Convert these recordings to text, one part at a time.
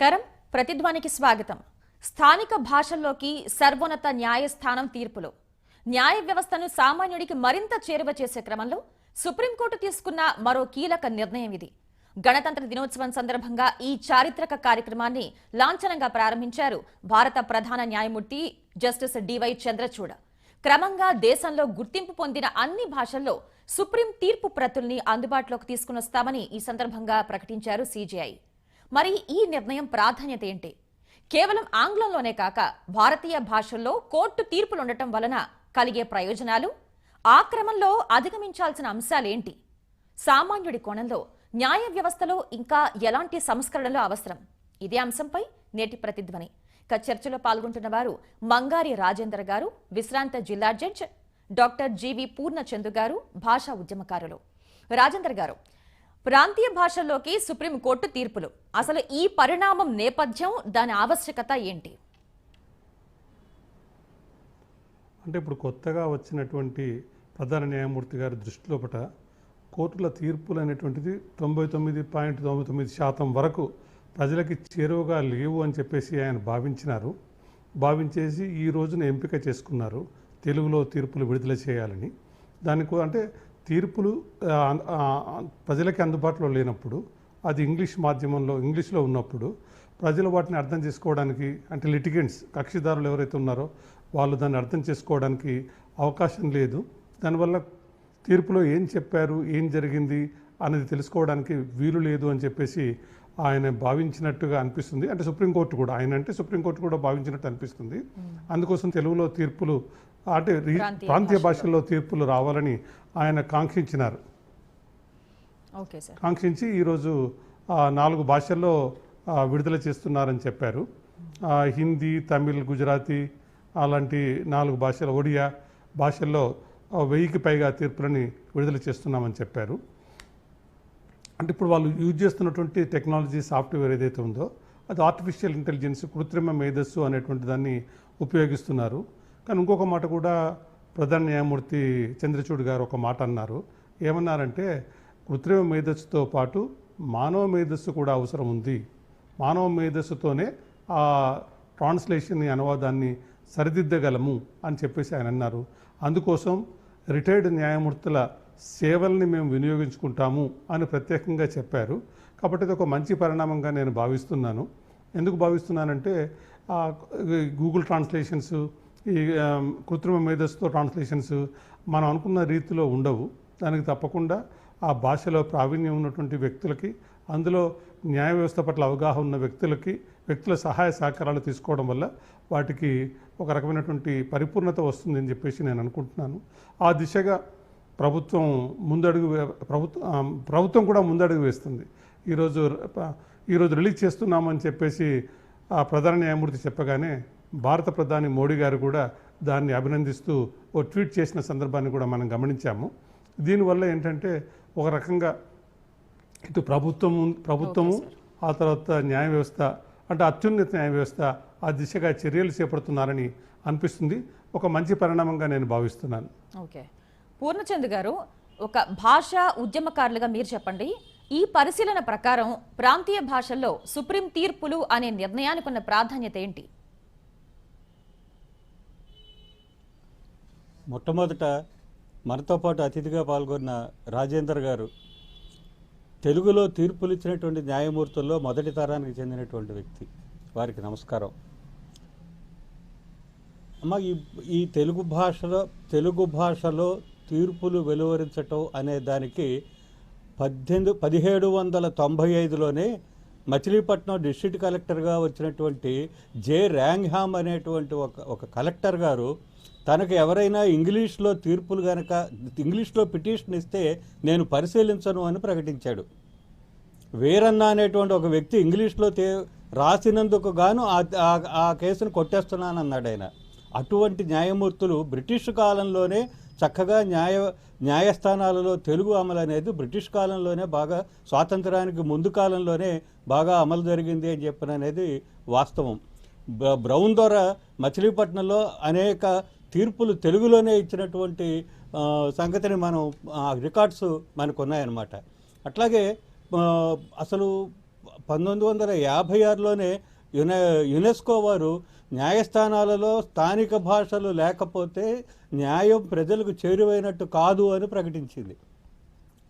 నమస్కారం. ప్రతిధ్వనికి స్వాగతం. స్థానిక భాషల్లోకి సర్వోన్నత న్యాయస్థానం తీర్పులు. న్యాయ వ్యవస్థను సామాన్యుడికి మరింత చేరువ చేసే క్రమంలో సుప్రీంకోర్టు తీసుకున్న మరో కీలక నిర్ణయం ఇది. గణతంత్ర దినోత్సవం సందర్భంగా ఈ చారిత్రక కార్యక్రమాన్ని లాంఛనంగా ప్రారంభించారు భారత ప్రధాన న్యాయమూర్తి జస్టిస్ డివై చంద్రచూడ. క్రమంగా దేశంలో గుర్తింపు పొందిన అన్ని భాషల్లో సుప్రీం తీర్పు ప్రతుల్ని అందుబాటులోకి తీసుకునొస్తామని ఈ సందర్భంగా ప్రకటించారు సీజీఐ. మరి ఈ నిర్ణయం ప్రాధాన్యత ఏంటి? కేవలం ఆంగ్లంలోనే కాక భారతీయ భాషల్లో కోర్టు తీర్పులుండటం వలన కలిగే ప్రయోజనాలు ఆ క్రమంలో అధిగమించాల్సిన అంశాలేంటి? సామాన్యుడి కోణంలో న్యాయ వ్యవస్థలో ఇంకా ఎలాంటి సంస్కరణలు అవసరం? ఇదే అంశంపై నేటి ప్రతిధ్వని. ఇక చర్చలో పాల్గొంటున్న వారు మంగారి రాజేందర్ గారు విశ్రాంత జిల్లా జడ్జ్ డాక్టర్ జీవి పూర్ణచందు గారు భాషా ఉద్యమకారులు. రాజేందర్ గారు ప్రాంతీయ భాషల్లోకి సుప్రీంకోర్టు తీర్పులు. అసలు ఈ పరిణామం నేపథ్యం దాని ఆవశ్యకత ఏంటి? అంటే ఇప్పుడు కొత్తగా వచ్చినటువంటి ప్రధాన న్యాయమూర్తి గారి దృష్టిలోపట కోర్టుల తీర్పులు అనేటువంటిది తొంభై తొమ్మిది పాయింట్ తొంభై తొమ్మిది శాతం వరకు ప్రజలకి చేరువగా లేవు అని చెప్పేసి ఆయన భావించినారు. భావించేసి ఈ రోజున ఎంపిక చేసుకున్నారు. తెలుగులో తీర్పులు విడుదల చేయాలని. దానికి అంటే తీర్పులు ప్రజలకి అందుబాటులో లేనప్పుడు అది ఇంగ్లీష్ మాధ్యమంలో ఇంగ్లీష్లో ఉన్నప్పుడు ప్రజలు వాటిని అర్థం చేసుకోవడానికి అంటే లిటిగెంట్స్ కక్షిదారులు ఎవరైతే ఉన్నారో వాళ్ళు దాన్ని అర్థం చేసుకోవడానికి అవకాశం లేదు. దానివల్ల తీర్పులో ఏం చెప్పారు ఏం జరిగింది అనేది తెలుసుకోవడానికి వీలు లేదు అని చెప్పేసి ఆయన భావించినట్టుగా అనిపిస్తుంది. అంటే సుప్రీంకోర్టు కూడా ఆయన అంటే సుప్రీంకోర్టు కూడా భావించినట్టు అనిపిస్తుంది. అందుకోసం తెలుగులో తీర్పులు అంటే ప్రాంతీయ భాషల్లో తీర్పులు రావాలని ఆయన కాంక్షించినారు. కాంక్షించి ఈరోజు నాలుగు భాషల్లో విడుదల చేస్తున్నారని చెప్పారు. హిందీ తమిళ్ గుజరాతీ అలాంటి నాలుగు భాషలు ఒడియా భాషల్లో వెయ్యికి పైగా తీర్పులని విడుదల చేస్తున్నామని చెప్పారు. అంటే ఇప్పుడు వాళ్ళు యూజ్ చేస్తున్నటువంటి టెక్నాలజీ సాఫ్ట్వేర్ ఏదైతే ఉందో అది ఆర్టిఫిషియల్ ఇంటెలిజెన్స్ కృత్రిమ మేధస్సు అనేటువంటి దాన్ని ఉపయోగిస్తున్నారు. కానీ ఇంకొక మాట కూడా ప్రధాన న్యాయమూర్తి చంద్రచూడ్ గారు ఒక మాట అన్నారు. ఏమన్నారంటే కృత్రిమ మేధస్సుతో పాటు మానవ మేధస్సు కూడా అవసరం ఉంది. మానవ మేధస్సుతోనే ఆ ట్రాన్స్లేషన్ అనువాదాన్ని సరిదిద్దగలము అని చెప్పేసి ఆయన అన్నారు. అందుకోసం రిటైర్డ్ న్యాయమూర్తుల సేవల్ని మేము వినియోగించుకుంటాము అని ప్రత్యేకంగా చెప్పారు. కాబట్టి ఇది ఒక మంచి పరిణామంగా నేను భావిస్తున్నాను. ఎందుకు భావిస్తున్నానంటే గూగుల్ ట్రాన్స్లేషన్స్ ఈ కృత్రిమ మేధస్సుతో ట్రాన్స్లేషన్స్ మనం అనుకున్న రీతిలో ఉండవు. దానికి తప్పకుండా ఆ భాషలో ప్రావీణ్యం ఉన్నటువంటి వ్యక్తులకి అందులో న్యాయ వ్యవస్థ పట్ల అవగాహన ఉన్న వ్యక్తులకి వ్యక్తుల సహాయ సహకారాలు తీసుకోవడం వల్ల వాటికి ఒక రకమైనటువంటి పరిపూర్ణత వస్తుందని చెప్పేసి నేను అనుకుంటున్నాను. ఆ దిశగా ప్రభుత్వం ముందడుగు వే- ప్రభుత్వం ప్రభుత్వం కూడా ముందడుగు వేస్తుంది. ఈరోజు ఈరోజు రిలీజ్ చేస్తున్నామని చెప్పేసి ఆ ప్రధాన న్యాయమూర్తి చెప్పగానే భారత ప్రధాని మోడీ గారు కూడా దాన్ని అభినందిస్తూ ఓ ట్వీట్ చేసిన సందర్భాన్ని కూడా మనం గమనించాము. దీనివల్ల ఏంటంటే ఒక రకంగా ఇటు ప్రభుత్వము ప్రభుత్వము ఆ తర్వాత న్యాయ వ్యవస్థ అంటే అత్యున్నత న్యాయ వ్యవస్థ ఆ దిశగా చర్యలు చేపడుతున్నారని అనిపిస్తుంది. ఒక మంచి పరిణామంగా నేను భావిస్తున్నాను. ఓకే. పూర్ణచంద్ గారు ఒక భాష ఉద్యమకారులుగా మీరు చెప్పండి. ఈ పరిశీలన ప్రకారం ప్రాంతీయ భాషల్లో సుప్రీం తీర్పులు అనే నిర్ణయానికి ఉన్న ప్రాధాన్యత ఏంటి? మొట్టమొదట మనతో పాటు అతిథిగా పాల్గొన్న రాజేందర్ గారు తెలుగులో తీర్పులు ఇచ్చినటువంటి న్యాయమూర్తుల్లో మొదటి తరానికి చెందినటువంటి వ్యక్తి. వారికి నమస్కారం. అమ్మ ఈ ఈ తెలుగు భాషలో తెలుగు భాషలో తీర్పులు వెలువరించటం అనే దానికి పద్దెనిమిది పదిహేడు వందల తొంభై ఐదులోనే మచిలీపట్నం డిస్ట్రిక్ట్ కలెక్టర్గా వచ్చినటువంటి జే ర్యాంగ్హామ్ అనేటువంటి ఒక ఒక కలెక్టర్ గారు తనకు ఎవరైనా ఇంగ్లీష్లో తీర్పులు కనుక ఇంగ్లీష్లో పిటిషన్ ఇస్తే నేను పరిశీలించను అని ప్రకటించాడు. వీరన్న అనేటువంటి ఒక వ్యక్తి ఇంగ్లీష్లో తే రాసినందుకు గాను ఆ- ఆ- కేసును కొట్టేస్తున్నాను అన్నాడు ఆయన. అటువంటి న్యాయమూర్తులు బ్రిటిష్ కాలంలోనే చక్కగా న్యాయ న్యాయస్థానాలలో తెలుగు అమలు అనేది బ్రిటిష్ కాలంలోనే బాగా స్వాతంత్రానికి ముందు కాలంలోనే బాగా అమలు జరిగింది అని చెప్పిన అనేది వాస్తవం బ్రౌన్ ద్వారా మచిలీపట్నంలో అనేక తీర్పులు తెలుగులోనే ఇచ్చినటువంటి సంగతిని మనం ఆ, రికార్డ్స్ మనకు ఉన్నాయన్నమాట. అట్లాగే అసలు పంతొమ్మిది వందల యాభై ఆరులోనే యునె యునెస్కో వారు న్యాయస్థానాలలో స్థానిక భాషలు లేకపోతే న్యాయం ప్రజలకు చేరువైనట్టు కాదు అని ప్రకటించింది.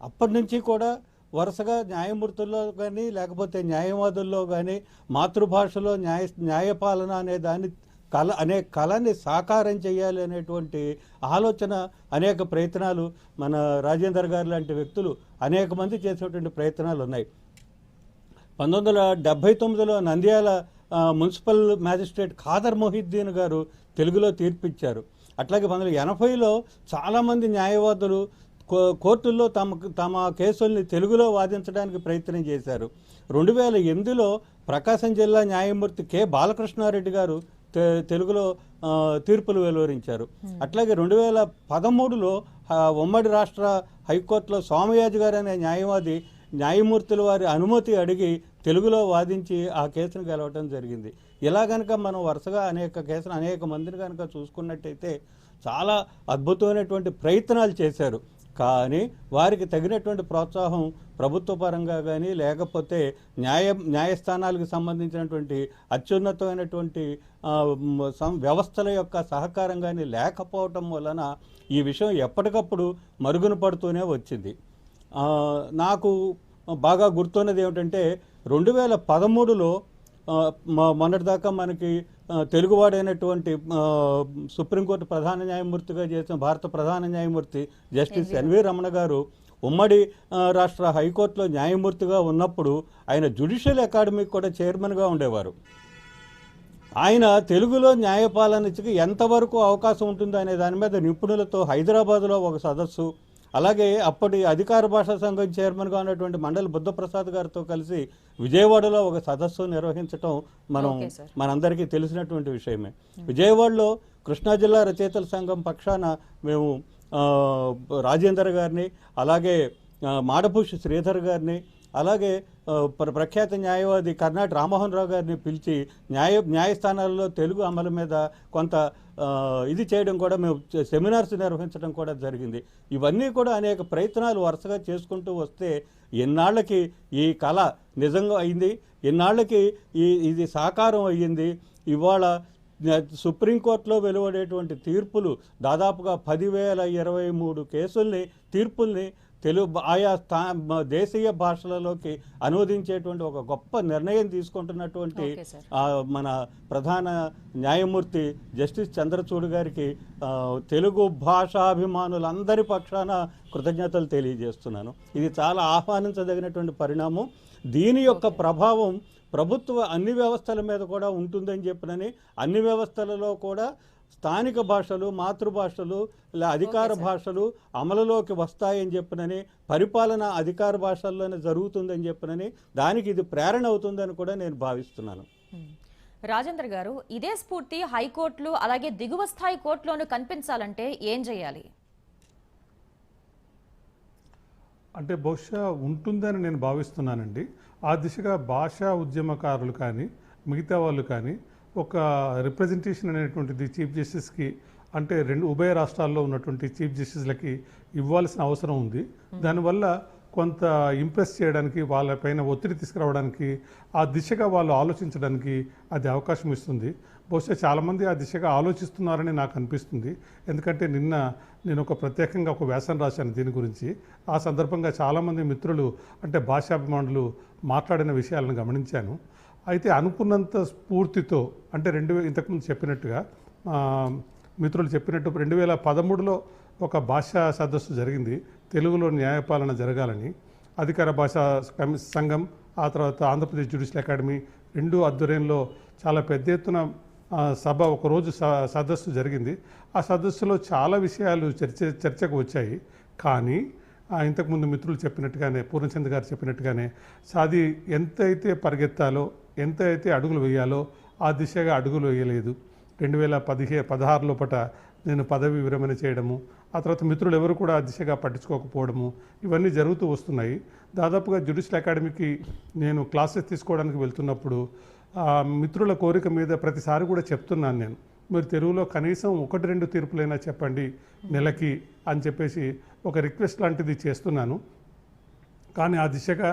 అప్పటి నుంచి కూడా వరుసగా న్యాయమూర్తుల్లో కానీ లేకపోతే న్యాయవాదుల్లో కానీ మాతృభాషలో న్యాయ న్యాయపాలన అనే దాన్ని కళ అనే కళని సాకారం చేయాలి అనేటువంటి ఆలోచన అనేక ప్రయత్నాలు మన రాజేందర్ గారు లాంటి వ్యక్తులు అనేక మంది చేసినటువంటి ప్రయత్నాలు ఉన్నాయి. పంతొమ్మిది వందల డెబ్భై తొమ్మిదిలో నంద్యాల మున్సిపల్ మ్యాజిస్ట్రేట్ ఖాదర్ మొహిద్దీన్ గారు తెలుగులో తీర్పిచ్చారు. అట్లాగే పంతొమ్మిది వందల ఎనభైలో చాలామంది న్యాయవాదులు కో- కోర్టుల్లో తమ తమ కేసుల్ని తెలుగులో వాదించడానికి ప్రయత్నం చేశారు. రెండు వేల ఎనిమిదిలో ప్రకాశం జిల్లా న్యాయమూర్తి కె. బాలకృష్ణారెడ్డి గారు తెలుగులో తీర్పులు వెలువరించారు. అట్లాగే రెండు వేల పదమూడులో ఉమ్మడి రాష్ట్ర హైకోర్టులో సోమయాజు గారు అనే న్యాయవాది న్యాయమూర్తుల వారి అనుమతి అడిగి తెలుగులో వాదించి ఆ కేసును గెలవటం జరిగింది. ఇలా కనుక మనం వరుసగా అనేక కేసులు అనేక మందిని కనుక చూసుకున్నట్టయితే చాలా అద్భుతమైనటువంటి ప్రయత్నాలు చేశారు. కానీ వారికి తగినటువంటి ప్రోత్సాహం ప్రభుత్వ పరంగా కానీ లేకపోతే న్యాయ న్యాయస్థానాలకు సంబంధించినటువంటి అత్యున్నతమైనటువంటి సం- వ్యవస్థల యొక్క సహకారం కానీ లేకపోవటం వలన ఈ విషయం ఎప్పటికప్పుడు మరుగున పడుతూనే వచ్చింది. నాకు బాగా గుర్తున్నది ఏమిటంటే రెండు వేల పదమూడులో మొన్నటిదాకా మనకి తెలుగువాడైనటువంటి సుప్రీంకోర్టు ప్రధాన న్యాయమూర్తిగా చేసిన భారత ప్రధాన న్యాయమూర్తి జస్టిస్ ఎన్వి రమణ గారు ఉమ్మడి రాష్ట్ర హైకోర్టులో న్యాయమూర్తిగా ఉన్నప్పుడు ఆయన జ్యుడిషియల్ అకాడమీకి కూడా చైర్మన్గా ఉండేవారు. ఆయన తెలుగులో న్యాయపాలనకి ఎంతవరకు అవకాశం ఉంటుందో అనే దాని మీద నిపుణులతో హైదరాబాద్లో ఒక సదస్సు అలాగే అప్పటి అధికార భాషా సంఘం చైర్మన్గా ఉన్నటువంటి మండలి బుద్ధప్రసాద్ గారితో కలిసి విజయవాడలో ఒక సదస్సు నిర్వహించటం మనం. మనందరికీ తెలిసినటువంటి విషయమే విజయవాడలో కృష్ణా జిల్లా రచయితల సంఘం పక్షాన మేము రాజేందర్ గారిని అలాగే ఆ, మాడభూషి శ్రీధర్ గారిని అలాగే ప్ర- ప్రఖ్యాత న్యాయవాది కర్ణాటి రామ్మోహన్ రావు గారిని పిలిచి న్యాయ న్యాయస్థానాల్లో తెలుగు అమలు మీద కొంత ఇది చేయడం కూడా మేము సెమినార్స్ నిర్వహించడం కూడా జరిగింది. ఇవన్నీ కూడా అనేక ప్రయత్నాలు వరుసగా చేసుకుంటూ వస్తే ఎన్నాళ్ళకి ఈ కళ నిజంగా అయింది ఎన్నాళ్ళకి ఈ ఇది సాకారం అయ్యింది. ఇవాళ సుప్రీంకోర్టులో వెలువడేటువంటి తీర్పులు దాదాపుగా పదివేల ఇరవై మూడు కేసుల్ని తీర్పుల్ని తెలుగు ఆయా స్థా దేశీయ భాషలలోకి అనువదించేటువంటి ఒక గొప్ప నిర్ణయం తీసుకుంటున్నటువంటి మన ప్రధాన న్యాయమూర్తి జస్టిస్ చంద్రచూడ్ గారికి తెలుగు భాషాభిమానులందరి పక్షాన కృతజ్ఞతలు తెలియజేస్తున్నాను. ఇది చాలా ఆహ్వానించదగినటువంటి పరిణామం. దీని యొక్క ప్రభావం ప్రభుత్వ అన్ని వ్యవస్థల మీద కూడా ఉంటుందని చెప్పినని అన్ని వ్యవస్థలలో కూడా స్థానిక భాషలు మాతృభాషలు ఇలా అధికార భాషలు అమలులోకి వస్తాయని చెప్పినని పరిపాలన అధికార భాషల్లోనే జరుగుతుందని చెప్పినని దానికి ఇది ప్రేరణ అవుతుందని కూడా నేను భావిస్తున్నాను. రాజేంద్ర గారు ఇదే స్ఫూర్తి హైకోర్టులు అలాగే దిగువ స్థాయి కోర్టులోనూ కనిపించాలంటే ఏం చేయాలి? అంటే బహుశా ఉంటుందని నేను భావిస్తున్నానండి. ఆ దిశగా భాషా ఉద్యమకారులు కానీ మిగతా వాళ్ళు కానీ ఒక రిప్రజెంటేషన్ అనేటువంటిది చీఫ్ జస్టిస్కి అంటే రెండు ఉభయ రాష్ట్రాల్లో ఉన్నటువంటి చీఫ్ జస్టిస్లకి ఇవ్వాల్సిన అవసరం ఉంది. దానివల్ల కొంత ఇంప్రెస్ చేయడానికి వాళ్ళపైన ఒత్తిడి తీసుకురావడానికి ఆ దిశగా వాళ్ళు ఆలోచించడానికి అది అవకాశం ఇస్తుంది. బహుశా చాలామంది ఆ దిశగా ఆలోచిస్తున్నారని నాకు అనిపిస్తుంది. ఎందుకంటే నిన్న నేను ఒక ప్రత్యేకంగా ఒక వ్యాసం రాశాను దీని గురించి. ఆ సందర్భంగా చాలామంది మిత్రులు అంటే భాషాభిమానులు మాట్లాడిన విషయాలను గమనించాను. అయితే అనుకున్నంత స్ఫూర్తితో అంటే రెండు ఇంతకుముందు చెప్పినట్టుగా మిత్రులు చెప్పినట్టు రెండు వేల పదమూడులో ఒక భాషా సదస్సు జరిగింది. తెలుగులో న్యాయపాలన జరగాలని అధికార భాషా సంఘం ఆ తర్వాత ఆంధ్రప్రదేశ్ జ్యుడిషియల్ అకాడమీ రెండు ఆధ్వర్యంలో చాలా పెద్ద ఎత్తున సభ ఒకరోజు స- సదస్సు జరిగింది. ఆ సదస్సులో చాలా విషయాలు చర్చ చర్చకు వచ్చాయి. కానీ ఇంతకుముందు మిత్రులు చెప్పినట్టుగానే పూర్ణచంద్ గారు చెప్పినట్టుగానే సాది ఎంత అయితే పరిగెత్తాలో ఎంత అయితే అడుగులు వేయాలో ఆ దిశగా అడుగులు వేయలేదు. రెండు వేల పదిహే పదహారులో పట నేను పదవి విరమణ చేయడము ఆ తర్వాత మిత్రులు ఎవరు కూడా ఆ దిశగా పట్టించుకోకపోవడము ఇవన్నీ జరుగుతూ వస్తున్నాయి. దాదాపుగా జ్యుడిషియల్ అకాడమీకి నేను క్లాసెస్ తీసుకోవడానికి వెళ్తున్నప్పుడు మిత్రుల కోరిక మీద ప్రతిసారి కూడా చెప్తున్నాను నేను. మీరు తెలుగులో కనీసం ఒకటి రెండు తీర్పులైనా చెప్పండి నెలకి అని చెప్పేసి ఒక రిక్వెస్ట్ లాంటిది చేస్తున్నాను. కానీ ఆ దిశగా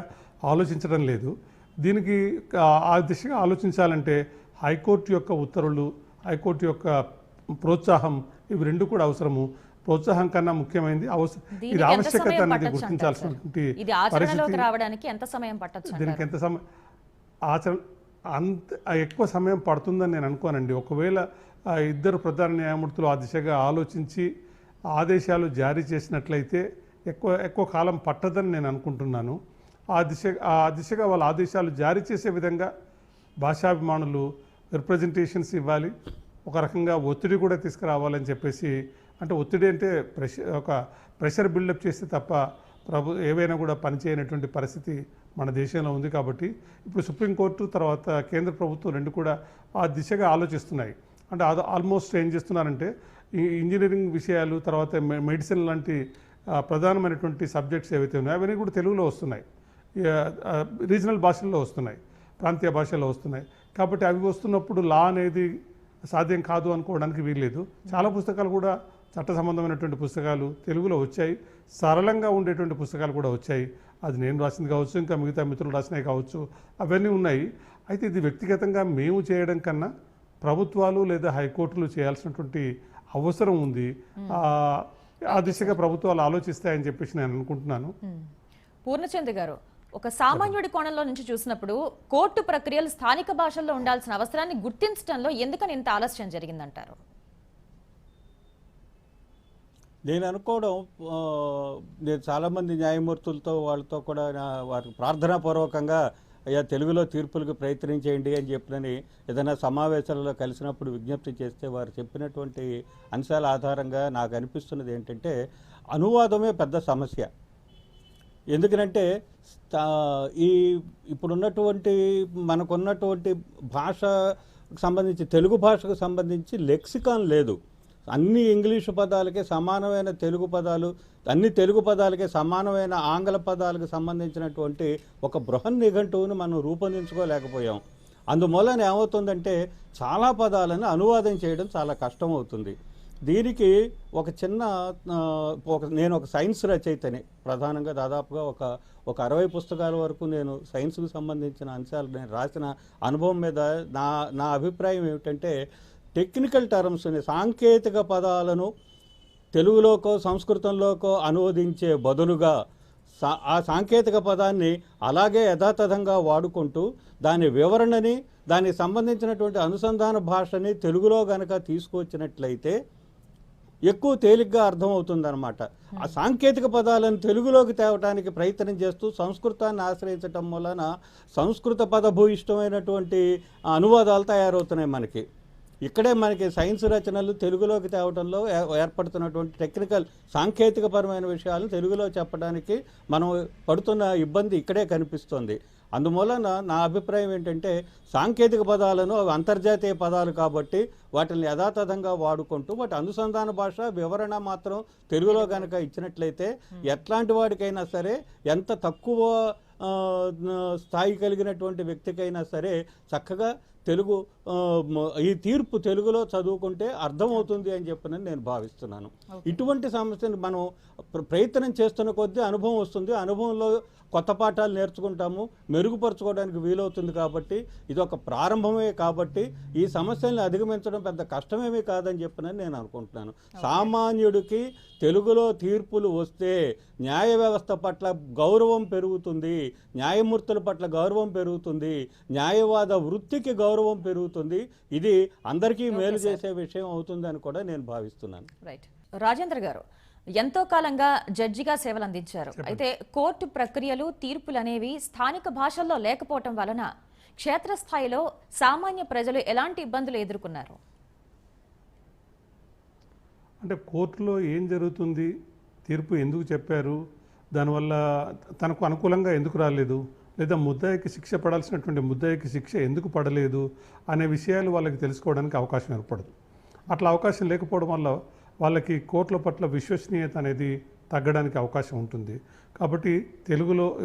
ఆలోచించడం లేదు. దీనికి ఆ, దిశగా ఆలోచించాలంటే హైకోర్టు యొక్క ఉత్తర్వులు హైకోర్టు యొక్క ప్రోత్సాహం ఇవి రెండు కూడా అవసరము ప్రోత్సాహం కన్నా ముఖ్యమైనది ఇది ఆవశ్యకత అనేది? గుర్తించాల్సినటువంటి పరిస్థితి రావడానికి ఎంత సమయం పట్టొచ్చు దీనికి? ఎంత సమయం ఆచరణ అంత ఎక్కువ సమయం పడుతుందని నేను అనుకోనండి ఒకవేళ ఇద్దరు ప్రధాన న్యాయమూర్తులు ఆ దిశగా ఆలోచించి ఆదేశాలు జారీ చేసినట్లయితే ఎక్కువ ఎక్కువ కాలం పట్టదని నేను అనుకుంటున్నాను ఆ దిశ ఆ దిశగా వాళ్ళ ఆదేశాలు జారీ చేసే విధంగా భాషాభిమానులు రిప్రజెంటేషన్స్ ఇవ్వాలి. ఒక రకంగా ఒత్తిడి కూడా తీసుకురావాలని చెప్పేసి అంటే ఒత్తిడి అంటే ప్రెషర్ ఒక ప్రెషర్ బిల్డప్ చేస్తే తప్ప ప్రభు ఏవైనా కూడా పనిచేయనటువంటి పరిస్థితి మన దేశంలో ఉంది కాబట్టి ఇప్పుడు సుప్రీంకోర్టు తర్వాత కేంద్ర ప్రభుత్వం రెండు కూడా ఆ దిశగా ఆలోచిస్తున్నాయి. అంటే అది ఆల్మోస్ట్ ఏం చేస్తున్నారంటే ఈ ఇంజనీరింగ్ విషయాలు తర్వాత మె- మెడిసిన్ లాంటి ప్రధానమైనటువంటి సబ్జెక్ట్స్ ఏవైతే ఉన్నాయో అవన్నీ కూడా తెలుగులో వస్తున్నాయి. రీజనల్ భాషల్లో వస్తున్నాయి ప్రాంతీయ భాషల్లో వస్తున్నాయి. కాబట్టి అవి వస్తున్నప్పుడు లా అనేది సాధ్యం కాదు అనుకోవడానికి వీల్లేదు. చాలా పుస్తకాలు కూడా చట్ట సంబంధమైనటువంటి పుస్తకాలు తెలుగులో వచ్చాయి. సరళంగా ఉండేటువంటి పుస్తకాలు కూడా వచ్చాయి. అది నేను రాసింది కావచ్చు ఇంకా మిగతా మిత్రులు రాసినవి కావచ్చు అవన్నీ ఉన్నాయి. అయితే ఇది వ్యక్తిగతంగా మేము చేయడం కన్నా ప్రభుత్వాలు లేదా హైకోర్టులు చేయాల్సినటువంటి అవసరం ఉంది. ఆ, దిశగా ప్రభుత్వాలు ఆలోచిస్తాయని చెప్పేసి నేను అనుకుంటున్నాను. పూర్ణచంద్ర గారు ఒక సామాన్యుడి కోణంలో నుంచి చూసినప్పుడు కోర్టు ప్రక్రియలు స్థానిక భాషల్లో ఉండాల్సిన అవసరాన్ని గుర్తించడంలో ఎందుకని ఇంత ఆలస్యం జరిగిందంటారు? నేను అనుకోవడం నేను చాలామంది న్యాయమూర్తులతో వాళ్ళతో కూడా నా వారికి ప్రార్థనాపూర్వకంగా అయ్యా తెలుగులో తీర్పులకు ప్రయత్నించేయండి అని చెప్పినని ఏదైనా సమావేశాలలో కలిసినప్పుడు విజ్ఞప్తి చేస్తే వారు చెప్పినటువంటి అంశాల ఆధారంగా నాకు అనిపిస్తున్నది ఏంటంటే అనువాదమే పెద్ద సమస్య. ఎందుకనంటే ఈ ఇప్పుడున్నటువంటి మనకున్నటువంటి భాష సంబంధించి తెలుగు భాషకు సంబంధించి లెక్సికాన్ లేదు. అన్ని ఇంగ్లీషు పదాలకే సమానమైన తెలుగు పదాలు అన్ని తెలుగు పదాలకే సమానమైన ఆంగ్ల పదాలకు సంబంధించినటువంటి ఒక బృహన్ నిఘంటువును మనం రూపొందించుకోలేకపోయాం. అందువలన ఏమవుతుందంటే చాలా పదాలను అనువాదం చేయడం చాలా కష్టం అవుతుంది దీనికి ఒక చిన్న ఒక నేను ఒక సైన్స్ రచయితని. ప్రధానంగా దాదాపుగా ఒక ఒక అరవై పుస్తకాల వరకు నేను సైన్స్కు సంబంధించిన అంశాలు నేను రాసిన అనుభవం మీద నా నా అభిప్రాయం ఏమిటంటే టెక్నికల్ టర్మ్స్ని సాంకేతిక పదాలను తెలుగులోకో సంస్కృతంలోకో అనువదించే బదులుగా సా- ఆ సాంకేతిక పదాన్ని అలాగే యథాతథంగా వాడుకుంటూ దాని వివరణని దానికి సంబంధించినటువంటి అనుసంధాన భాషని తెలుగులో గనక తీసుకొచ్చినట్లయితే ఎక్కువ తేలిగ్గా అర్థమవుతుందన్నమాట. ఆ సాంకేతిక పదాలను తెలుగులోకి తేవటానికి ప్రయత్నం చేస్తూ సంస్కృతాన్ని ఆశ్రయించటం వలన సంస్కృత పదభూయిష్టమైనటువంటి అనువాదాలు తయారవుతున్నాయి మనకి. ఇక్కడే మనకి సైన్స్ రచనలు తెలుగులోకి తేవటంలో ఏ- ఏర్పడుతున్నటువంటి టెక్నికల్ సాంకేతికపరమైన విషయాలు తెలుగులో చెప్పడానికి మనం పడుతున్న ఇబ్బంది ఇక్కడే కనిపిస్తుంది. అందువలన నా అభిప్రాయం ఏంటంటే సాంకేతిక పదాలను అవి అంతర్జాతీయ పదాలు కాబట్టి వాటిని యథాతథంగా వాడుకుంటూ వాటి అనుసంధాన భాష వివరణ మాత్రం తెలుగులో కనుక ఇచ్చినట్లయితే ఎట్లాంటి వాడికైనా సరే ఎంత తక్కువ స్థాయి కలిగినటువంటి వ్యక్తికైనా సరే చక్కగా తెలుగు ఈ తీర్పు తెలుగులో చదువుకుంటే అర్థమవుతుంది అని చెప్పని నేను భావిస్తున్నాను. ఇటువంటి సమస్యను మనం ప్ర- ప్రయత్నం చేస్తున్న కొద్దీ అనుభవం వస్తుంది. అనుభవంలో కొత్త పాఠాలు నేర్చుకుంటాము మెరుగుపరచుకోవడానికి వీలవుతుంది కాబట్టి ఇది ఒక ప్రారంభమే కాబట్టి ఈ సమస్యల్ని అధిగమించడం పెద్ద కష్టమేమీ కాదని చెప్పినని నేను అనుకుంటున్నాను. సామాన్యుడికి తెలుగులో తీర్పులు వస్తే న్యాయ వ్యవస్థ పట్ల గౌరవం పెరుగుతుంది న్యాయమూర్తుల పట్ల గౌరవం పెరుగుతుంది న్యాయవాద వృత్తికి గౌరవం పెరుగుతుంది. ఇది అందరికీ మేలు చేసే విషయం అవుతుంది అని కూడా నేను భావిస్తున్నాను. రైట్. రాజేంద్ర గారు ఎంతో కాలంగా జడ్జిగా సేవలు అందించారు అయితే కోర్టు ప్రక్రియలు తీర్పులు అనేవి స్థానిక భాషల్లో లేకపోవటం వలన క్షేత్రస్థాయిలో సామాన్య ప్రజలు ఎలాంటి ఇబ్బందులు ఎదుర్కొన్నారు? అంటే కోర్టులో ఏం జరుగుతుంది? తీర్పు ఎందుకు చెప్పారు? దానివల్ల తనకు అనుకూలంగా ఎందుకు రాలేదు? లేదా ముద్దాయికి శిక్ష పడాల్సినటువంటి ముద్దాయికి శిక్ష ఎందుకు పడలేదు? అనే విషయాలు వాళ్ళకి తెలుసుకోవడానికి అవకాశం ఏర్పడదు. అట్లా అవకాశం లేకపోవడం వల్ల వాళ్ళకి కోర్టుల పట్ల విశ్వసనీయత అనేది తగ్గడానికి అవకాశం ఉంటుంది. కాబట్టి తెలుగులో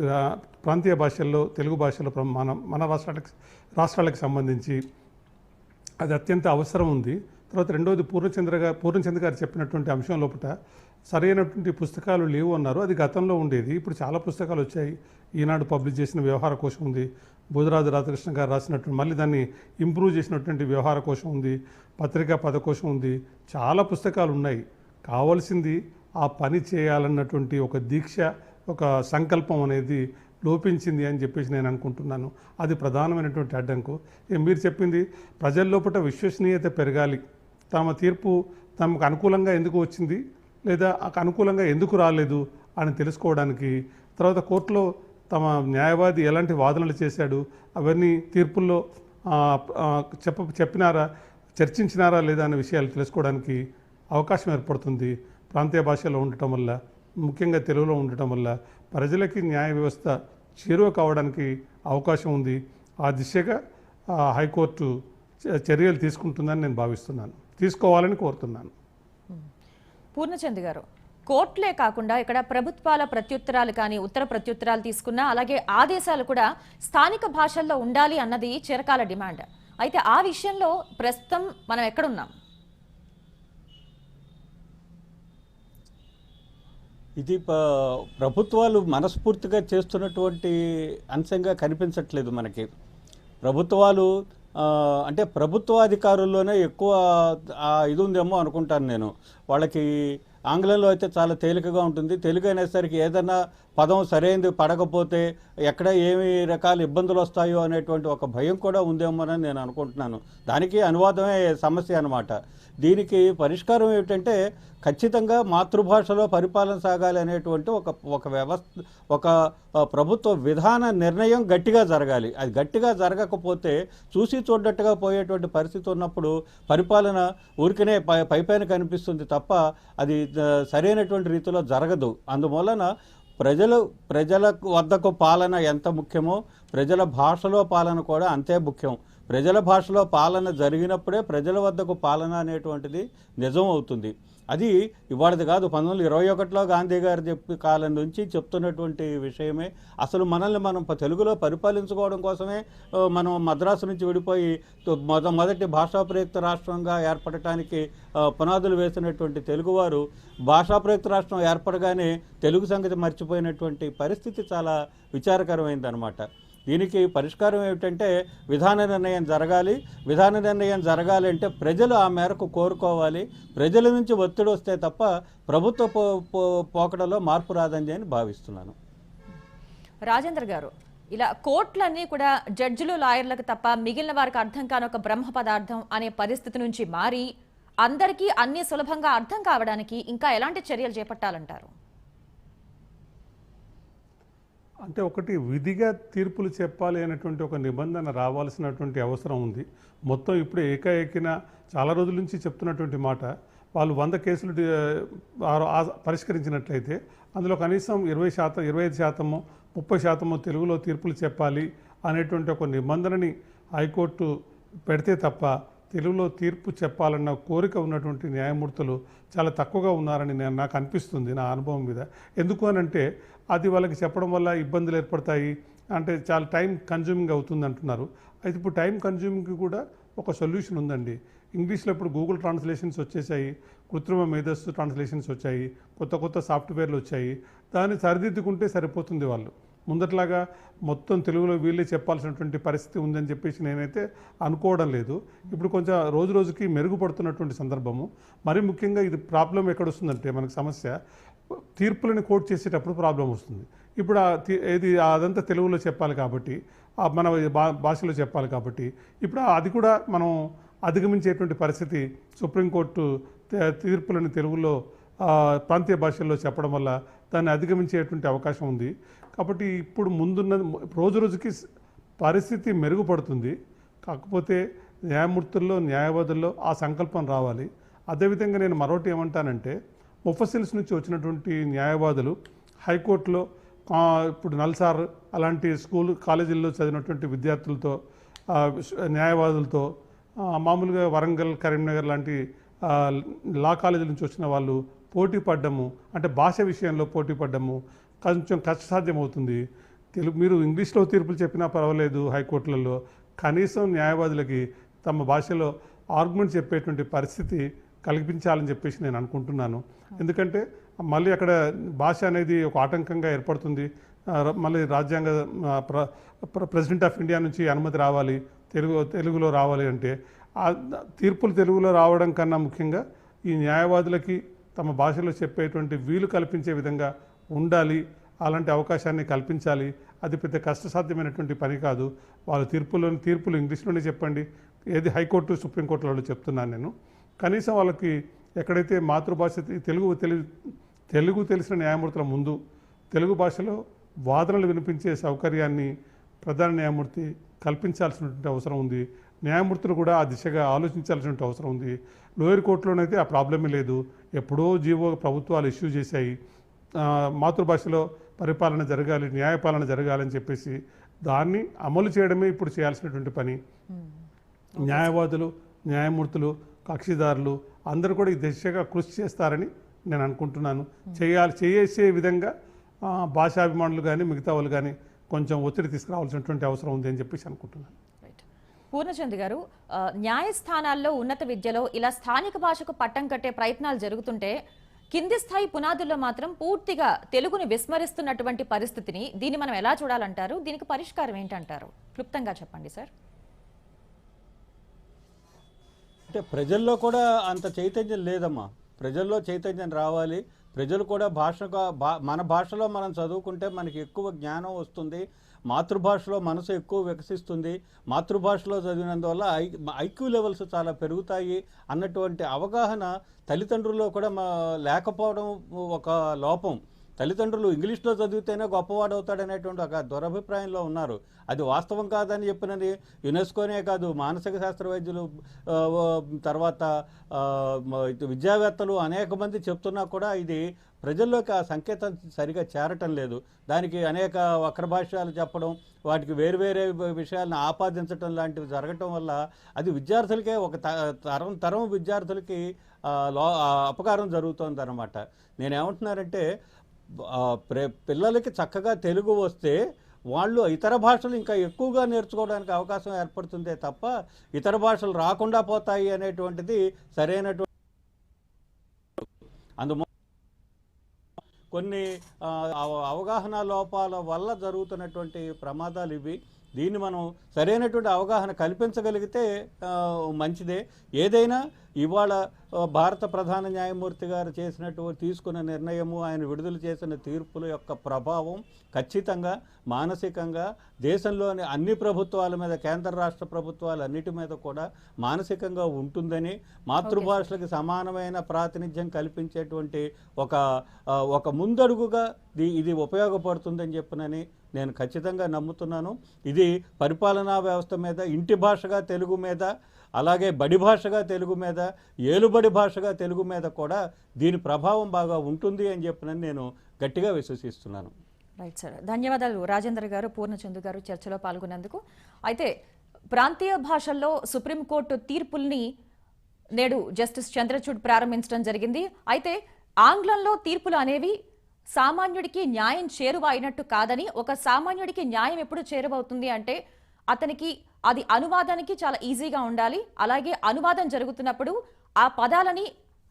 ప్రాంతీయ భాషల్లో తెలుగు భాషలో ప్ర- మన మన రాష్ట్రాలకు రాష్ట్రాలకు సంబంధించి అది అత్యంత అవసరం ఉంది. తర్వాత రెండోది పూర్ణచంద్ర గారు పూర్ణచంద్ర గారు చెప్పినటువంటి అంశం లోపల సరైనటువంటి పుస్తకాలు లేవు అన్నారు. అది గతంలో ఉండేది. ఇప్పుడు చాలా పుస్తకాలు వచ్చాయి. ఈనాడు పబ్లిష్ చేసిన వ్యవహార కోశం ఉంది. బుధరాజు రాధాకృష్ణ గారు రాసినటువంటి మళ్ళీ దాన్ని ఇంప్రూవ్ చేసినటువంటి వ్యవహార కోశం ఉంది. పత్రికా పదకోశం ఉంది. చాలా పుస్తకాలు ఉన్నాయి. కావాల్సింది ఆ పని చేయాలన్నటువంటి ఒక దీక్ష ఒక సంకల్పం అనేది లోపించింది అని చెప్పేసి నేను అనుకుంటున్నాను. అది ప్రధానమైనటువంటి అడ్డంకు. మీరు చెప్పింది ప్రజల్లోపట విశ్వసనీయత పెరగాలి. తమ తీర్పు తమకు అనుకూలంగా ఎందుకు వచ్చింది? లేదా ఆ అనుకూలంగా ఎందుకు రాలేదు? అని తెలుసుకోవడానికి తర్వాత కోర్టులో తమ న్యాయవాది ఎలాంటి వాదనలు చేశాడు? అవన్నీ తీర్పుల్లో చెప్ప చెప్పినారా? చర్చించినారా లేదా అనే విషయాలు తెలుసుకోవడానికి అవకాశం ఏర్పడుతుంది. ప్రాంతీయ భాషలో ఉండటం వల్ల ముఖ్యంగా తెలుగులో ఉండటం వల్ల ప్రజలకి న్యాయ వ్యవస్థ చేరువ కావడానికి అవకాశం ఉంది. ఆ దిశగా హైకోర్టు చ- చర్యలు తీసుకుంటుందని నేను భావిస్తున్నాను. తీసుకోవాలని కోరుతున్నాను. పూర్ణచంద్ గారు కోర్టులే కాకుండా ఇక్కడ ప్రభుత్వాల ప్రత్యుత్తరాలు కానీ ఉత్తర ప్రత్యుత్తరాలు తీసుకున్నా అలాగే ఆదేశాలు కూడా స్థానిక భాషల్లో ఉండాలి అన్నది చిరకాల డిమాండ్. అయితే ఆ విషయంలో ప్రస్తుతం మనం ఎక్కడున్నాం? ఇది ప్రభుత్వాలు మనస్ఫూర్తిగా చేస్తున్నటువంటి అంశంగా కనిపించట్లేదు మనకి. ప్రభుత్వాలు అంటే ప్రభుత్వాధికారుల్లోనే ఎక్కువ ఇది ఉందేమో అనుకుంటాను నేను. వాళ్ళకి ఆంగ్లంలో అయితే చాలా తేలికగా ఉంటుంది. తెలుగు అనేసరికి ఏదైనా పదం సరైనది పడకపోతే ఎక్కడ ఏమి రకాల ఇబ్బందులు వస్తాయో అనేటువంటి ఒక భయం కూడా ఉందేమోనని నేను అనుకుంటున్నాను. దానికి అనువాదమే సమస్య అన్నమాట. దీనికి పరిష్కారం ఏమిటంటే ఖచ్చితంగా మాతృభాషలో పరిపాలన సాగాలి అనేటువంటి ఒక ఒక వ్యవస్థ ఒక ప్రభుత్వ విధాన నిర్ణయం గట్టిగా జరగాలి. అది గట్టిగా జరగకపోతే చూసి చూడట్టుగా పోయేటువంటి పరిస్థితి ఉన్నప్పుడు పరిపాలన ఊరికనే పై పైపైన కనిపిస్తుంది తప్ప అది సరైనటువంటి రీతిలో జరగదు. అందువలన ప్రజలు ప్రజల వద్దకు పాలన ఎంత ముఖ్యమో ప్రజల భాషలో పాలన కూడా అంతే ముఖ్యం. ప్రజల భాషలో పాలన జరిగినప్పుడే ప్రజల వద్దకు పాలన అనేటువంటిది నిజం అవుతుంది. అది ఇవాళది కాదు పంతొమ్మిది ఇరవై ఒకటిలో గాంధీ గారు చెప్పి కాలం నుంచి చెప్తున్నటువంటి విషయమే. అసలు మనల్ని మనం తెలుగులో పరిపాలించుకోవడం కోసమే మనం మద్రాసు నుంచి విడిపోయి మొద మొదటి భాషాప్రయుక్త రాష్ట్రంగా ఏర్పడటానికి పునాదులు వేసినటువంటి తెలుగువారు భాషా ప్రయుక్త రాష్ట్రం ఏర్పడగానే తెలుగు సంగతి మర్చిపోయినటువంటి పరిస్థితి చాలా విచారకరమైందనమాట దీనికి పరిష్కారం ఏమిటంటే విధాన నిర్ణయం జరగాలి. విధాన నిర్ణయం జరగాలి అంటే ప్రజలు ఆ మేరకు కోరుకోవాలి. ప్రజల నుంచి ఒత్తిడి వస్తే తప్ప ప్రభుత్వ పో పో- పోకడలో మార్పు రాదని అని భావిస్తున్నాను. రాజేంద్ర గారు ఇలా కోర్టులన్నీ కూడా జడ్జిలు లాయర్లకు తప్ప మిగిలిన వారికి అర్థం కాని ఒక బ్రహ్మ పదార్థం అనే పరిస్థితి నుంచి మారి అందరికీ అన్ని సులభంగా అర్థం కావడానికి ఇంకా ఎలాంటి చర్యలు చేపట్టాలంటారు? అంటే ఒకటి విధిగా తీర్పులు చెప్పాలి అనేటువంటి ఒక నిబంధన రావాల్సినటువంటి అవసరం ఉంది. మొత్తం ఇప్పుడు ఏకాఏకిన చాలా రోజుల నుంచి చెప్తున్నటువంటి మాట వాళ్ళు వంద కేసులు పరిష్కరించినట్లయితే అందులో కనీసం ఇరవై శాతం ఇరవై ఐదు శాతము ముప్పై శాతము తెలుగులో తీర్పులు చెప్పాలి అనేటువంటి ఒక నిబంధనని హైకోర్టు పెడితే తప్ప తెలుగులో తీర్పు చెప్పాలన్న కోరిక ఉన్నటువంటి న్యాయమూర్తులు చాలా తక్కువగా ఉన్నారని నేను నాకు అనిపిస్తుంది నా అనుభవం మీద. ఎందుకు అని అంటే అది వాళ్ళకి చెప్పడం వల్ల ఇబ్బందులు ఏర్పడతాయి. అంటే చాలా టైం కన్జ్యూమింగ్ అవుతుంది అంటున్నారు. అయితే ఇప్పుడు టైం కన్జ్యూమింగ్కి కూడా ఒక సొల్యూషన్ ఉందండి. ఇంగ్లీష్లో ఇప్పుడు గూగుల్ ట్రాన్స్లేషన్స్ వచ్చేసాయి కృత్రిమ మేధస్సు ట్రాన్స్లేషన్స్ వచ్చాయి కొత్త కొత్త సాఫ్ట్వేర్లు వచ్చాయి. దాన్ని సరిదిద్దుకుంటే సరిపోతుంది వాళ్ళు. ముందట్లాగా మొత్తం తెలుగులో వీళ్ళే చెప్పాల్సినటువంటి పరిస్థితి ఉందని చెప్పేసి నేనైతే అనుకోవడం లేదు. ఇప్పుడు కొంచెం రోజు రోజుకి మెరుగుపడుతున్నటువంటి సందర్భము. మరి ముఖ్యంగా ఇది ప్రాబ్లం ఎక్కడొస్తుందంటే మనకు సమస్య తీర్పులను కోట్ చేసేటప్పుడు ప్రాబ్లం వస్తుంది. ఇప్పుడు ఇది ఏది అదంతా తెలుగులో చెప్పాలి కాబట్టి మన భాషలో చెప్పాలి కాబట్టి ఇప్పుడు అది కూడా మనం అధిగమించేటువంటి పరిస్థితి సుప్రీంకోర్టు తీర్పులను తెలుగులో ప్రాంతీయ భాషల్లో చెప్పడం వల్ల దాన్ని అధిగమించేటువంటి అవకాశం ఉంది. కాబట్టి ఇప్పుడు ముందున్న రోజు రోజుకి పరిస్థితి మెరుగుపడుతుంది. కాకపోతే న్యాయమూర్తుల్లో న్యాయవాదుల్లో ఆ సంకల్పం రావాలి. అదేవిధంగా నేను మరొకటి ఏమంటానంటే ముఫసిల్స్ నుంచి వచ్చినటువంటి న్యాయవాదులు హైకోర్టులో ఇప్పుడు నల్సార్ అలాంటి స్కూల్ కాలేజీల్లో చదివినటువంటి విద్యార్థులతో న్యాయవాదులతో మామూలుగా వరంగల్ కరీంనగర్ లాంటి లా కాలేజీల నుంచి వచ్చిన వాళ్ళు పోటీ పడ్డము అంటే భాష విషయంలో పోటీ పడ్డము కొంచెం కష్టసాధ్యమవుతుంది. తెలుగు మీరు ఇంగ్లీష్లో తీర్పులు చెప్పినా పర్వాలేదు హైకోర్టులలో. కనీసం న్యాయవాదులకి తమ భాషలో ఆర్గ్యుమెంట్ చెప్పేటువంటి పరిస్థితి కల్పించాలని చెప్పేసి నేను అనుకుంటున్నాను. ఎందుకంటే మళ్ళీ అక్కడ భాష అనేది ఒక ఆటంకంగా ఏర్పడుతుంది. మళ్ళీ రాజ్యాంగ ప్ర ప్ర- ప్రెసిడెంట్ ఆఫ్ ఇండియా నుంచి అనుమతి రావాలి తెలుగు తెలుగులో రావాలి అంటే తీర్పులు తెలుగులో రావడం కన్నా ముఖ్యంగా ఈ న్యాయవాదులకి తమ భాషలో చెప్పేటువంటి వీలు కల్పించే విధంగా ఉండాలి అలాంటి అవకాశాన్ని కల్పించాలి అది పెద్ద కష్టసాధ్యమైనటువంటి పని కాదు. వాళ్ళు తీర్పులోని తీర్పులు ఇంగ్లీష్లోనే చెప్పండి. ఏది హైకోర్టు సుప్రీంకోర్టులలో చెప్తున్నాను నేను. కనీసం వాళ్ళకి ఎక్కడైతే మాతృభాష తెలుగు తెలుగు తెలుగు తెలిసిన న్యాయమూర్తుల ముందు తెలుగు భాషలో వాదనలు వినిపించే సౌకర్యాన్ని ప్రధాన న్యాయమూర్తి కల్పించాల్సినటువంటి అవసరం ఉంది. న్యాయమూర్తులు కూడా ఆ దిశగా ఆలోచించాల్సినటువంటి అవసరం ఉంది. లోయర్ కోర్టులోనైతే ఆ ప్రాబ్లమే లేదు. ఎప్పుడో జీవో ప్రభుత్వాలు ఇష్యూ చేశాయి. మాతృభాషలో పరిపాలన జరగాలి న్యాయపాలన జరగాలని చెప్పేసి దాన్ని అమలు చేయడమే ఇప్పుడు చేయాల్సినటువంటి పని. న్యాయవాదులు న్యాయమూర్తులు కక్షిదారులు అందరూ కూడా ఈ దిశగా కృషి చేస్తారని నేను అనుకుంటున్నాను. చేయాలి చేసే విధంగా భాషాభిమానులు కానీ మిగతా వాళ్ళు కానీ కొంచెం ఒత్తిడి తీసుకురావాల్సినటువంటి అవసరం ఉంది అని చెప్పేసి అనుకుంటున్నాను. పూర్ణచంద్ గారు న్యాయస్థానాల్లో ఉన్నత విద్యలో ఇలా స్థానిక భాషకు పట్టం కట్టే ప్రయత్నాలు జరుగుతుంటే కింది స్థాయి పునాదుల్లో మాత్రం పూర్తిగా తెలుగుని విస్మరిస్తున్నటువంటి పరిస్థితిని దీన్ని మనం ఎలా చూడాలంటారు? దీనికి పరిష్కారం ఏంటంటారు? క్లుప్తంగా చెప్పండి సార్. అంటే ప్రజల్లో కూడా అంత చైతన్యం లేదమ్మా. ప్రజల్లో చైతన్యం రావాలి. ప్రజలు కూడా భాషగా భా మన భాషలో మనం చదువుకుంటే మనకి ఎక్కువ జ్ఞానం వస్తుంది. మాతృభాషలో మనసు ఎక్కువ వికసిస్తుంది. మాతృభాషలో చదివినందువల్ల ఐ ఐక్యూ లెవెల్స్ చాలా పెరుగుతాయి అన్నటువంటి అవగాహన తల్లిదండ్రుల్లో కూడా మా లేకపోవడం ఒక లోపం. తల్లిదండ్రులు ఇంగ్లీష్లో చదివితేనే గొప్పవాడు అవుతాడనేటువంటి ఒక దురభిప్రాయంలో ఉన్నారు. అది వాస్తవం కాదని చెప్పినది యునెస్కోనే కాదు. మానసిక శాస్త్ర వైద్యులు తర్వాత ఇటు విద్యావేత్తలు అనేక మంది చెప్తున్నా కూడా ఇది ప్రజల్లోకి ఆ సంకేతం సరిగా చేరటం లేదు. దానికి అనేక వక్రభాష్యాలు చెప్పడం వాటికి వేరు వేరే విషయాలను ఆపాదించడం లాంటివి జరగటం వల్ల అది విద్యార్థులకే ఒక త- తరం తరం విద్యార్థులకి లో అపకారం జరుగుతుంది అనమాట నేనేమంటున్నానంటే పిల్లలకి చక్కగా తెలుగు వస్తే వాళ్ళు ఇతర భాషలు ఇంకా ఎక్కువగా నేర్చుకోవడానికి అవకాశం ఏర్పడుతుందే తప్ప ఇతర భాషలు రాకుండా పోతాయి అనేటువంటిది సరైనటువంటి అందు కొన్ని అవ- అవగాహన లోపాల వల్ల జరుగుతున్నటువంటి ప్రమాదాలు ఇవి. దీన్ని మనం సరైనటువంటి అవగాహన కల్పించగలిగితే మంచిదే. ఏదైనా ఇవాళ భారత ప్రధాన న్యాయమూర్తి గారు చేసినట్టు తీసుకున్న నిర్ణయము ఆయన విడుదల చేసిన తీర్పుల యొక్క ప్రభావం ఖచ్చితంగా మానసికంగా దేశంలోని అన్ని ప్రభుత్వాల మీద కేంద్ర రాష్ట్ర ప్రభుత్వాలు అన్నిటి మీద కూడా మానసికంగా ఉంటుందని మాతృభాషలకు సమానమైన ప్రాతినిధ్యం కల్పించేటువంటి ఒక ఒక ముందడుగుగా ఇది ఉపయోగపడుతుందని చెప్పినని నేను ఖచ్చితంగా నమ్ముతున్నాను. ఇది పరిపాలనా వ్యవస్థ మీద ఇంటి భాషగా తెలుగు మీద అలాగే బడి భాషగా తెలుగు మీద ఏలుబడి భాషగా తెలుగు మీద కూడా దీని ప్రభావం బాగా ఉంటుంది అని చెప్పినని నేను గట్టిగా విశ్వసిస్తున్నాను. రైట్ సార్ ధన్యవాదాలు రాజేంద్ర గారు పూర్ణచందు గారు చర్చలో పాల్గొన్నందుకు. అయితే ప్రాంతీయ భాషల్లో సుప్రీంకోర్టు తీర్పుల్ని నేడు జస్టిస్ చంద్రచూడ్ ప్రారంభించడం జరిగింది. అయితే ఆంగ్లంలో తీర్పులు అనేవి సామాన్యుడికి న్యాయం చేరువ అయినట్టు కాదని ఒక సామాన్యుడికి న్యాయం ఎప్పుడు చేరువవుతుంది అంటే అతనికి అది అనువాదానికి చాలా ఈజీగా ఉండాలి. అలాగే అనువాదం జరుగుతున్నప్పుడు ఆ పదాలని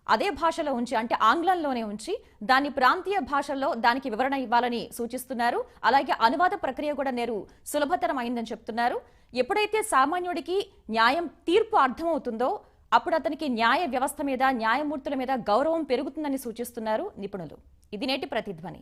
అదే భాషలో ఉంచి అంటే ఆంగ్లంలోనే ఉంచి దాని ప్రాంతీయ భాషల్లో దానికి వివరణ ఇవ్వాలని సూచిస్తున్నారు. అలాగే అనువాద ప్రక్రియ కూడా నేరు సులభతరం అయిందని చెప్తున్నారు. ఎప్పుడైతే సామాన్యుడికి న్యాయం తీర్పు అర్థమవుతుందో అప్పుడు అతనికి న్యాయ వ్యవస్థ మీద న్యాయమూర్తుల మీద గౌరవం పెరుగుతుందని సూచిస్తున్నారు నిపుణులు. ఇది నేటి ప్రతిధ్వని.